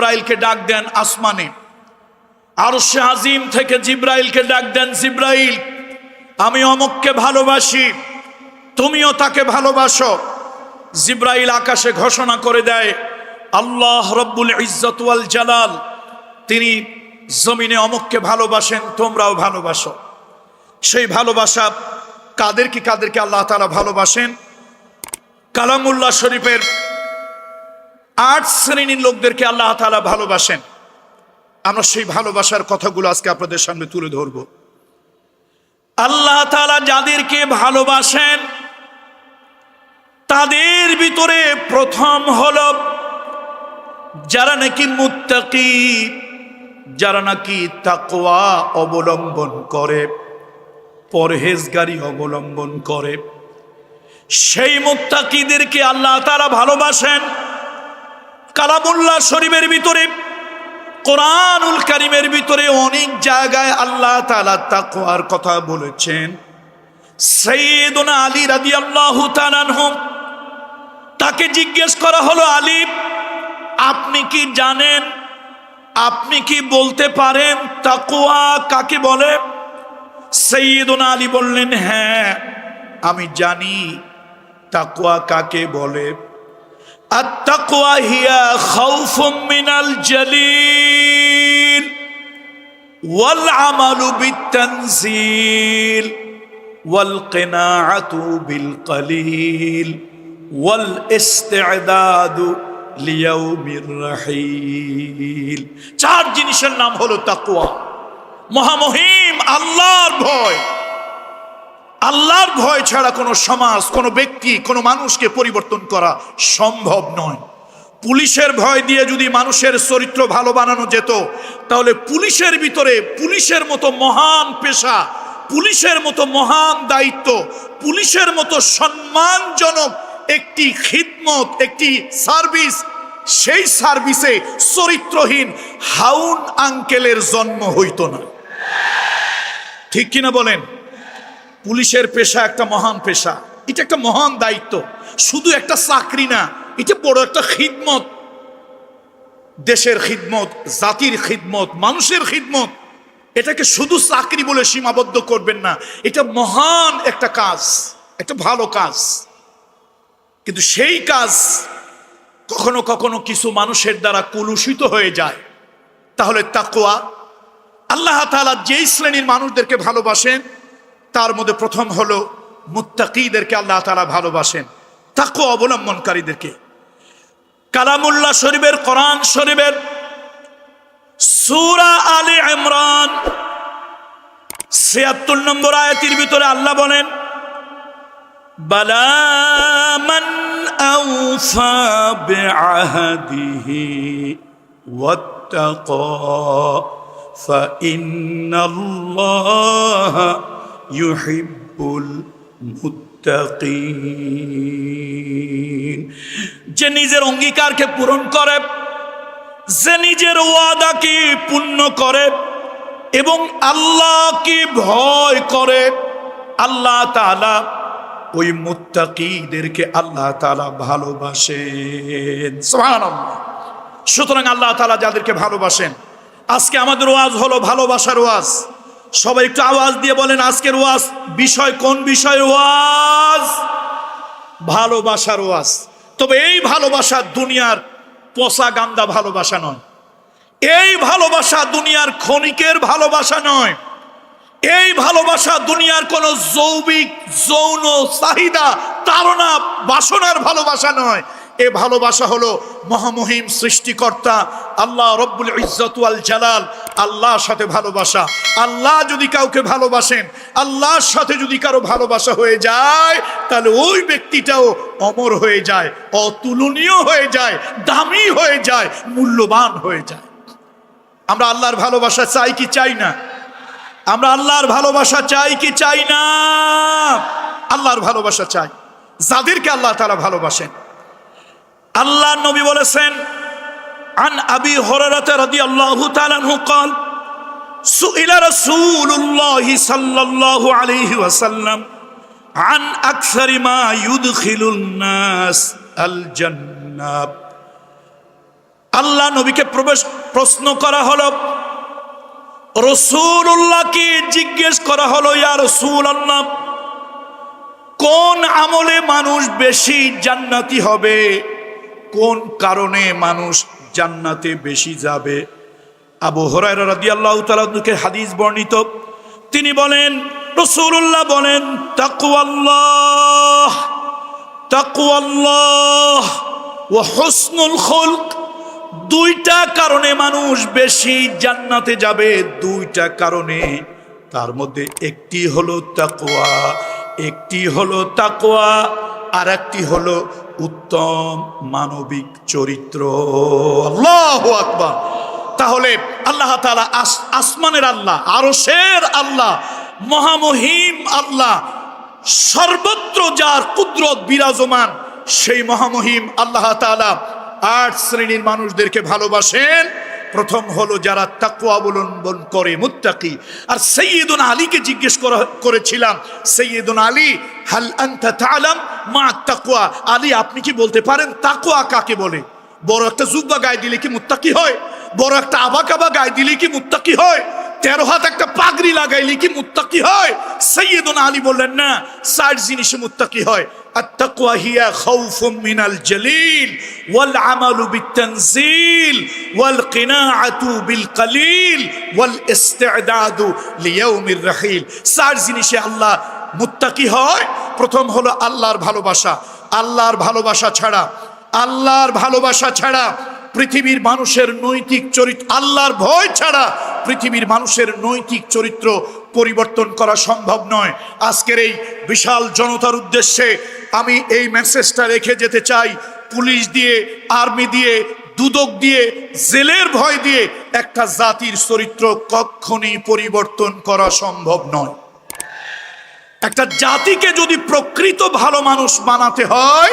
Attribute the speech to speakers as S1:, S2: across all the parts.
S1: জিব্রাইলকে ডাক দেন আসমানে। আর সে আজিম থেকে জিব্রাইলকে ডাক দেন জিব্রাইল, আমি অমককে ভালোবাসি, তুমিও তাকে ভালোবাসো। জিব্রাইল আকাশে ঘোষণা করে দেয়, আল্লাহ রব্বুল ইজ্জতুয়াল জালাল, তিনি জমিনে অমককে ভালোবাসেন, তোমরাও ভালোবাসো। সেই ভালোবাসা কাদের কাদেরকে কাদেরকে আল্লাহ তালা ভালোবাসেন? কালামুল্লাহ শরীফের আট শ্রেণির লোকদেরকে আল্লাহ তালা ভালোবাসেন। আমরা সেই ভালোবাসার কথাগুলো আজকে আপনাদের সামনে তুলে ধরব। আল্লাহ তালা যাদেরকে ভালোবাসেন, তাদের ভিতরে প্রথম হল যারা নাকি মুত্তাকি, যারা নাকি তাকোয়া অবলম্বন করে, পরহেজগারি অবলম্বন করে। সেই মুত্তাকিদেরকে আল্লাহ তারা ভালোবাসেন। কালামুল্লাহ শরীফের ভিতরে, কোরআনুল কারিমের ভিতরে অনেক জায়গায় আল্লাহ তালা তাকওয়ার কথা বলেছেন। সৈয়দনা আলী রাদি আল্লাহ তাকে জিজ্ঞেস করা হলো, আলী, আপনি কি জানেন? আপনি কি বলতে পারেন তাকওয়া কাকে বলে? সৈয়দনা আলী বললেন হ্যাঁ আমি জানি তাকওয়া কাকে বলে। التقوى هي خوف من الجليل والعمل بالتنزيل والقناعة بالقليل والاستعداد লিয়াউম রাহিল চার জিনিসের নাম হলো তাকুয়া মহামহিম আল্লাহর ভয় আল্লাহর ভয় ছাড়া কোনো সমাজ, কোনো ব্যক্তি, কোনো মানুষকে পরিবর্তন করা সম্ভব নয়। পুলিশের ভয় দিয়ে যদি মানুষের চরিত্র ভালো বানানো যেত, তাহলে পুলিশের ভিতরে পুলিশের মতো মহান পেশা, পুলিশের মতো মহান দায়িত্ব, পুলিশের মতো সম্মানজনক একটি খিদমত, একটি সার্ভিস, সেই সার্ভিসে চরিত্রহীন হাউন আঙ্কেলের জন্ম হইত না। ঠিক কিনা বলেন? পুলিশের পেশা একটা মহান পেশা। এটা একটা মহান দায়িত্ব। শুধু একটা চাকরি না, এটা বড় একটা খিদমত। দেশের খিদমত, জাতির খিদমত, মানুষের খিদমত। এটাকে শুধু চাকরি বলে সীমাবদ্ধ করবেন না। এটা মহান একটা কাজ, একটা ভালো কাজ। কিন্তু সেই কাজ কখনো কখনো কিছু মানুষের দ্বারা কলুষিত হয়ে যায়। তাহলে তাকোয়া আল্লাহ তাআলা যেই শ্রেণির মানুষদেরকে ভালোবাসেন তার মধ্যে প্রথম হলো মুত্তাকিদেরকে আল্লাহ তাআলা ভালোবাসেন তাকো অবলম্বনকারীদেরকে কালামুল্লাহ শরীফের কোরআন শরীফের সূরা আলী ইমরান 76 নম্বর আয়াতের ভিতরে আল্লাহ বলেন বালা মান আউফা বিআহদিহি ওয়াত্তাকা فإن الله ইউহিবুল যে নিজের অঙ্গীকারকে পূরণ করে, যে নিজের ওয়াদাকে পূর্ণ করে এবং আল্লাহকে ভয় করে, আল্লাহ তালা ওই মুত্তাকিদেরকে আল্লাহ তালা ভালোবাসেন। সুতরাং আল্লাহ তালা যাদেরকে ভালোবাসেন, আজকে আমাদের ওয়াজ হলো ভালোবাসার ওয়াজ। সবাই একটু আওয়াজ দিয়ে বলেন, আজকের ওয়াজ বিষয় কোন বিষয়ের ওয়াজ? ভালোবাসার ওয়াজ। তবে এই ভালোবাসা দুনিয়ার পচা গান্দা ভালোবাসা নয়। এই ভালোবাসা দুনিয়ার ক্ষণিকের ভালোবাসা নয়। এই ভালোবাসা দুনিয়ার কোন যৌবিক, যৌন চাহিদা তারা বাসনার ভালোবাসা নয়। এ ভালোবাসা হলো মহামহিম সৃষ্টিকর্তা, আল্লাহ রব্বুল ইজ্জতুয়াল জালাল, আল্লাহর সাথে ভালোবাসা। আল্লাহ যদি কাউকে ভালোবাসেন, আল্লাহর সাথে যদি কারও ভালোবাসা হয়ে যায়, তাহলে ওই ব্যক্তিটাও অমর হয়ে যায়, অতুলনীয় হয়ে যায়, দামি হয়ে যায়, মূল্যবান হয়ে যায়। আমরা আল্লাহর ভালোবাসা চাই কি চাই না? আমরা আল্লাহর ভালোবাসা চাই কি চাই না? আল্লাহর ভালোবাসা চাই। যাদেরকে আল্লাহ তারা ভালোবাসেন। আল্লাহ নবী বলেছেন عن أبي هريرة رضي الله تعالى عنه قال سئل رسول الله صلى الله عليه وسلم عن أكثر ما يدخل الناس الجنة আল্লাহ নবীকে প্রবেশ প্রশ্ন করা হলো রসুল্লাহকে জিজ্ঞেস করা হলো ইয়া রসুল আল্লাহ কোন আমলে মানুষ বেশি জান্নাতি হবে কোন কারণে মানুষ জান্নাতে বেশি যাবে? আবু হরাইরা রাদিয়াল্লাহু তাআলাকে হাদিস বর্ণিত। তিনি বলেন রসুল্লাহ বলেন, তাকওয়াল্লাহ তাকওয়াল্লাহ ও হসনুল খুলক। দুইটা কারণে মানুষ বেশি জান্নাতে যাবে, দুইটা কারণে। তার মধ্যে একটি হলো তাকওয়া, একটি হলো তাকওয়া। আর একটি হলো উত্তম মানবিক চরিত্র। আল্লাহ আকবার। তাহলে আল্লাহ আস- আসমানের আল্লাহ, আরশের আল্লাহ, মহামহিম আল্লাহ, সর্বত্র যার কুদরত বিরাজমান, সেই মহামহিম আল্লাহ তাআলা আট শ্রেণির মানুষদেরকে ভালোবাসেন। প্রথম হলো যারা তাকুয়া অবলম্বন করে, মুত্তাকি। আর সৈয়দুন আলীকে জিজ্ঞেস করা করেছিলাম সৈয়দুন আলী, হাল আনতা মা তাকুয়া আলী, আপনি কি বলতে পারেন তাকুয়া কাকে বলে? বড় একটা জুব্বা গায়ে দিলে কি মুত্তাকি হয়? বড় একটা আবাকাবা গায়ে দিলে কি মুত্তাকি হয়? তেরো হাত একটা পাগড়ি লাগাইলে কি মুত্তাকি হয় সৈয়দুন আলী বললেন না ষাট জিনিসে মুত্তাকি হয় التقوى هي خوف من الجليل والعمل بالتنزيل والقناعة بالقليل والاستعداد ليوم الرحيل চার জিনিসে আল্লাহ মুত্তাকি হয় প্রথম হলো আল্লাহর ভালোবাসা আল্লাহর ভালোবাসা ছাড়া আল্লাহর ভালোবাসা ছাড়া পৃথিবীর মানুষের নৈতিক চরিত্র আল্লাহর ভয় ছাড়া পৃথিবীর মানুষের নৈতিক চরিত্র পরিবর্তন করা সম্ভব নয়। আজকের এই বিশাল জনতার উদ্দেশ্যে আমি এই মেসেজটা রেখে যেতে চাই। পুলিশ দিয়ে, আর্মি দিয়ে, দুদক দিয়ে, জেলের ভয় দিয়ে একটা জাতির চরিত্র কখনই পরিবর্তন করা সম্ভব নয়। একটা জাতিকে যদি প্রকৃত ভালো মানুষ বানাতে হয়,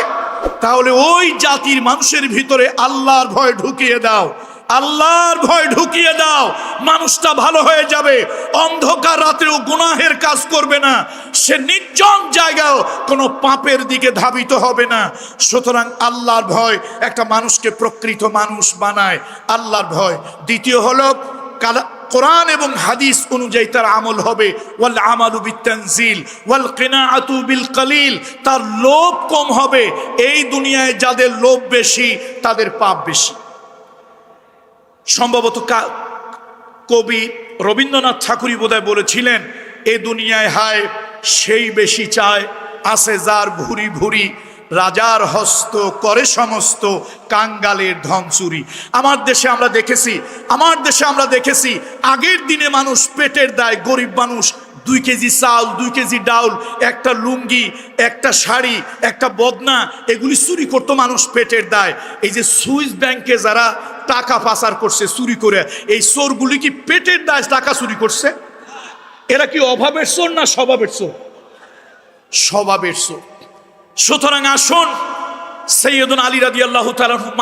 S1: তাহলে ওই জাতির মানুষের ভিতরে আল্লাহর ভয় ঢুকিয়ে দাও। আল্লাহর ভয় ঢুকিয়ে দাও, মানুষটা ভালো হয়ে যাবে। অন্ধকার রাতেও গুনাহের কাজ করবে না। সে নির্জন জায়গাও কোনো পাপের দিকে ধাবিত হবে না। সুতরাং আল্লাহর ভয় একটা মানুষকে প্রকৃত মানুষ বানায়। আল্লাহর ভয়। দ্বিতীয় হলো কোরআন এবং হাদিস অনুযায়ী তার আমল হবে। ওয়াল আমালু বিতানজিল ওয়াল কিনাআতু বিল কলিল। তার লোভ কম হবে। এই দুনিয়ায় যাদের লোভ বেশি, তাদের পাপ বেশি। সম্ভবত কবি রবীন্দ্রনাথ ঠাকুরই বোধহয় বলেছিলেন, এ দুনিয়ায় হায়, সেই বেশি চায় আছে যার ভুরি ভুরি, রাজার হস্ত করে সমস্ত কাঙ্গালের ধন চুরি আমার দেশে আমরা দেখেছি, আমার দেশে আমরা দেখেছি, আগের দিনে মানুষ পেটের দায়, গরিব মানুষ, দুই কেজি চাল, দুই কেজি ডাউল, একটা লুঙ্গি, একটা শাড়ি, একটা বদনা, এগুলি চুরি করতো মানুষ পেটের দায়। এই যে সুইস ব্যাংকে যারা টাকা পাচার করছে চুরি করে। এই চোরগুলি কি পেটের দাস টাকা চুরি করছে? এরা কি অভাবের চোর না স্বভাবের চোর? স্বভাবের চোর। সুতরাং আসুন সৈয়দন আলী রাদি আল্লাহ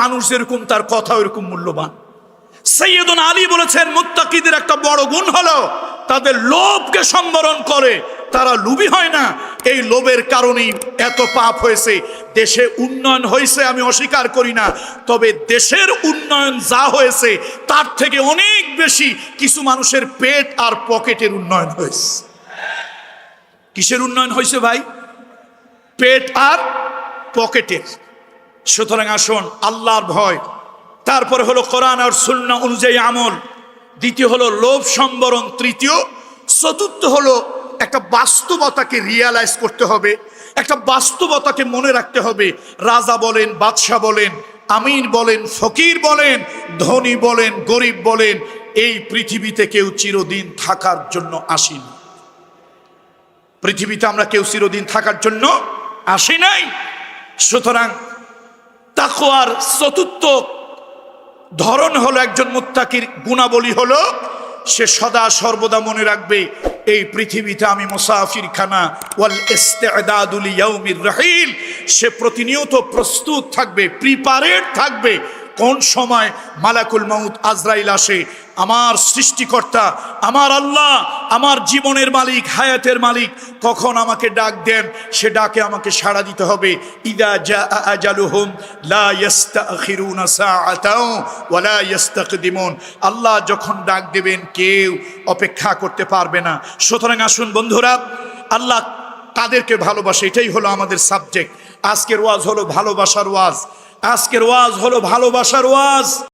S1: মানুষ যেরকম তার কথা ওরকম মূল্যবান। সৈয়দন আলী বলেছেন মুত্তাকিদের একটা বড় গুণ হলো তাদের লোভকে সম্বরণ করে। তারা লুবি হয় না। এই লোভের কারণেই এত পাপ হয়েছে। দেশে উন্নয়ন হয়েছে আমি অস্বীকার করি না। তবে দেশের উন্নয়ন যা হয়েছে, তার থেকে অনেক বেশি কিছু মানুষের পেট আর পকেটের উন্নয়ন হয়েছে। কিসের উন্নয়ন হয়েছে ভাই? পেট আর পকেটের। সুতরাং আসুন, আল্লাহর ভয়। তারপরে হলো কোরআন আর সুন্না অনুযায়ী আমল। দ্বিতীয় হলো লোভ সম্বরণ, তৃতীয়। চতুর্থ হলো একটা বাস্তবতাকে রিয়ালাইজ করতে হবে, একটা বাস্তবতাকে মনে রাখতে হবে। রাজা বলেন, বাদশাহ বলেন, আমির বলেন, ফকির বলেন, ধনী বলেন, গরিব বলেন, এই পৃথিবীতে কেউ চিরদিন থাকার জন্য আসেনি। পৃথিবীতে আমরা কেউ চিরদিন থাকার জন্য আসি নাই। সুতরাং তাকোয়ার চতুর্থ ধরন হলো একজন মুত্তাকির, গুণাবলী হলো সে সদা সর্বদা মনে রাখবে, এই পৃথিবীতে আমি মুসাফির খানা ওয়াল ইস্তেদাদুল ইয়াউমির রাহিল। সে প্রতিনিয়ত প্রস্তুত থাকবে প্রিপারেড থাকবে কোন সময় মালাকুল মাউত আজরাইল আসে? আমার সৃষ্টিকর্তা, আমার আল্লাহ, আমার জীবনের মালিক, হায়াতের মালিক, কখন আমাকে ডাক দেন? সে ডাকে আমাকে সাড়া দিতে হবে। ইদা জা লা ওয়ালা ইস্তাকদিমুন আল্লাহ যখন ডাক দেবেন, কেউ অপেক্ষা করতে পারবে না। সুতরাং আসুন বন্ধুরা, আল্লাহ তাদেরকে ভালোবাসে। এটাই হলো আমাদের সাবজেক্ট আজকের ওয়াজ হলো ভালোবাসার ওয়াজ। আজকের ওয়াজ হলো ভালোবাসার ওয়াজ।